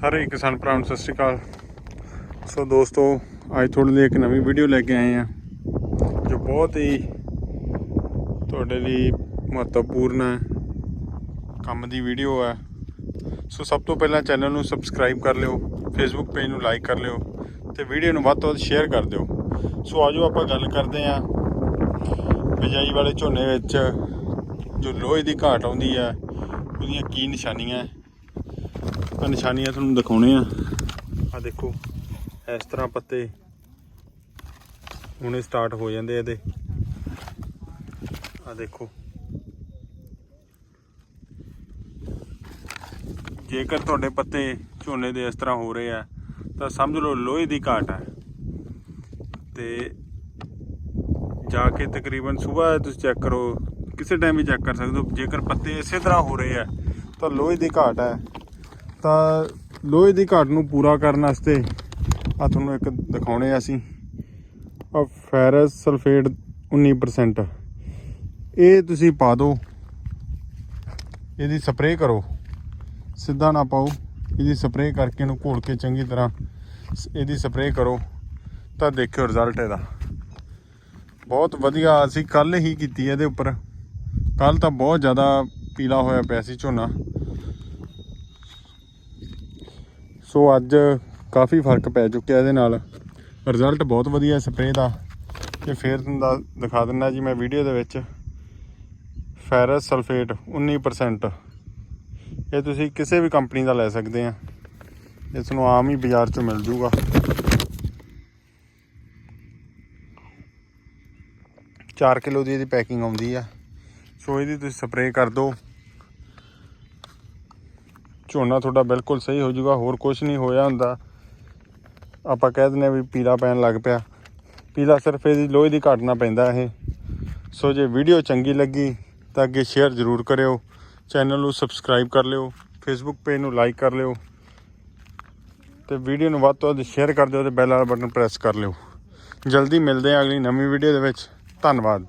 ਸਾਰੇ ਕਿਸਾਨ ਭਰਾਵਾਂ ਨੂੰ ਸਤਿ ਸ਼੍ਰੀ ਅਕਾਲ। ਸੋ ਦੋਸਤੋ, ਅੱਜ ਤੁਹਾਡੇ ਲਈ ਇੱਕ ਨਵੀਂ ਵੀਡੀਓ ਲੈ ਕੇ ਆਏ ਆ ਜੋ ਬਹੁਤ ਹੀ ਤੁਹਾਡੇ ਲਈ ਮਹੱਤਵਪੂਰਨ ਹੈ, ਕੰਮ ਦੀ ਵੀਡੀਓ ਹੈ। ਸੋ ਸਭ ਤੋਂ ਪਹਿਲਾਂ ਚੈਨਲ ਨੂੰ ਸਬਸਕ੍ਰਾਈਬ ਕਰ ਲਿਓ ਫੇਸਬੁੱਕ ਪੇਜ ਨੂੰ ਲਾਈਕ ਕਰ ਲਿਓ ਤੇ ਵੀਡੀਓ ਨੂੰ ਵੱਧ ਤੋਂ ਵੱਧ ਸ਼ੇਅਰ ਕਰ ਦਿਓ। ਸੋ ਆਜੋ ਆਪਾਂ ਗੱਲ ਕਰਦੇ ਆ ਬਿਜਾਈ ਵਾਲੇ ਝੋਨੇ ਵਿੱਚ ਜੋ ਲੋਹੇ ਦੀ ਘਾਟ ਆਉਂਦੀ ਹੈ, ਉਹਦੀਆਂ ਕੀ ਨਿਸ਼ਾਨੀਆਂ ਹੈ। ਆ ਨਿਸ਼ਾਨੀਆਂ ਤੁਹਾਨੂੰ ਦਿਖਾਉਣੇ ਆ। ਆ ਦੇਖੋ, ਇਸ ਤਰ੍ਹਾਂ ਪੱਤੇ ਹੁਣੇ ਸਟਾਰਟ ਹੋ ਜਾਂਦੇ ਇਹਦੇ। ਆ ਦੇਖੋ। ਜੇਕਰ ਤੁਹਾਡੇ ਪੱਤੇ ਝੋਨੇ ਦੇ ਇਸ ਤਰ੍ਹਾਂ ਹੋ ਰਹੇ ਆ, ਤਾਂ ਸਮਝ ਲਓ ਲੋਹੇ ਦੀ ਘਾਟ ਹੈ ਤੇ ਜਾ ਕੇ ਤਕਰੀਬਨ ਸਵੇਰ ਤੁਸੀਂ ਚੈੱਕ ਕਰੋ, ਕਿਸੇ ਟਾਈਮ ਵੀ ਚੈੱਕ ਕਰ ਸਕਦੇ ਹੋ। ਜੇਕਰ ਪੱਤੇ ਇਸੇ ਤਰ੍ਹਾਂ ਹੋ ਰਹੇ ਆ, ਤਾਂ ਲੋਹੇ ਦੀ ਘਾਟ ਹੈ ਤਾਂ ਲੋਹੇ ਦੀ ਘਾਟ ਨੂੰ ਪੂਰਾ ਕਰਨ ਵਾਸਤੇ ਆ ਤੁਹਾਨੂੰ ਇੱਕ ਦਿਖਾਉਣੇ ਆ ਅਸੀਂ। ਆ ਫੈਰਸ ਸਲਫੇਟ 19% ਇਹ ਤੁਸੀਂ ਪਾ ਦਿਓ। ਇਹਦੀ ਸਪਰੇਅ ਕਰੋ। ਸਿੱਧਾ ਨਾ ਪਾਓ। ਇਹਦੀ ਸਪਰੇਅ ਕਰਕੇ ਇਹਨੂੰ ਘੋਲ ਕੇ ਚੰਗੀ ਤਰ੍ਹਾਂ ਸ- ਇਹਦੀ ਸਪਰੇਅ ਕਰੋ। ਤਾਂ ਦੇਖਿਓ ਰਿਜ਼ਲਟ ਇਹਦਾ। ਬਹੁਤ ਵਧੀਆ ਅਸੀਂ ਕੱਲ ਹੀ ਕੀਤੀ ਇਹਦੇ ਉੱਪਰ। ਕੱਲ ਤਾਂ ਬਹੁਤ ਜ਼ਿਆਦਾ ਪੀਲਾ ਹੋਇਆ ਪਿਆ ਸੀ ਝੋਨਾ। ਸੋ ਅੱਜ ਕਾਫੀ ਫ਼ਰਕ ਪੈ ਚੁੱਕਿਆ ਇਹਦੇ ਨਾਲ। ਰਿਜ਼ਲਟ ਬਹੁਤ ਵਧੀਆ ਸਪਰੇਅ ਦਾ। ਤੇ ਫਿਰ ਤੁਹਾਨੂੰ ਦਾ- ਦਿਖਾ ਦਿੰਦਾ ਜੀ ਮੈਂ ਵੀਡੀਓ ਦੇ ਵਿੱਚ। ਫੈਰਸ ਸਲਫੇਟ 19% ਇਹ ਤੁਸੀਂ ਕਿਸੇ ਵੀ ਕੰਪਨੀ ਦਾ ਲੈ ਸਕਦੇ ਆ। ਇਸ ਨੂੰ ਆਮ ਹੀ ਬਾਜ਼ਾਰ 'ਚੋਂ ਮਿਲ ਜੂਗਾ। ਚਾਰ ਕਿਲੋ ਦੀ ਇਹਦੀ ਪੈਕਿੰਗ ਆਉਂਦੀ ਆ। ਸੋ ਇਹਦੀ ਤੁਸੀਂ ਸਪਰੇਅ ਕਰ ਦਿਓ। ਝੋਨਾ ਤੁਹਾਡਾ ਬਿਲਕੁਲ ਸਹੀ ਹੋ ਜਾਊਗਾ, ਹੋਰ ਕੁਝ ਨਹੀਂ ਹੋਇਆ ਹੁੰਦਾ। ਆਪਾਂ ਕਹਿ ਦਿੰਦੇ ਹਾਂ ਵੀ ਪੀਲਾ ਪੈਣ ਲੱਗ ਪਿਆ। ਪੀਲਾ ਸਿਰਫ ਇਹਦੀ ਲੋਹੇ ਦੀ ਘਟਨਾ ਪੈਂਦਾ ਇਹ। ਸੋ ਜੇ ਵੀਡੀਓ ਚੰਗੀ ਲੱਗੀ ਤਾਂ ਅੱਗੇ ਸ਼ੇਅਰ ਜ਼ਰੂਰ ਕਰਿਓ। ਚੈਨਲ ਨੂੰ ਸਬਸਕ੍ਰਾਈਬ ਕਰ ਲਿਓ ਫੇਸਬੁੱਕ ਪੇਜ ਨੂੰ ਲਾਈਕ ਕਰ ਲਿਓ। ਤੇ ਵੀਡੀਓ ਨੂੰ ਵੱਧ ਤੋਂ ਵੱਧ ਸ਼ੇਅਰ ਕਰ ਦਿਓ ਤੇ ਬੈਲ ਵਾਲਾ ਬਟਨ ਪ੍ਰੈਸ ਕਰ ਲਿਓ। ਜਲਦੀ ਮਿਲਦੇ ਹਾਂ ਅਗਲੀ ਨਵੀਂ ਵੀਡੀਓ ਦੇ ਵਿੱਚ। ਧੰਨਵਾਦ।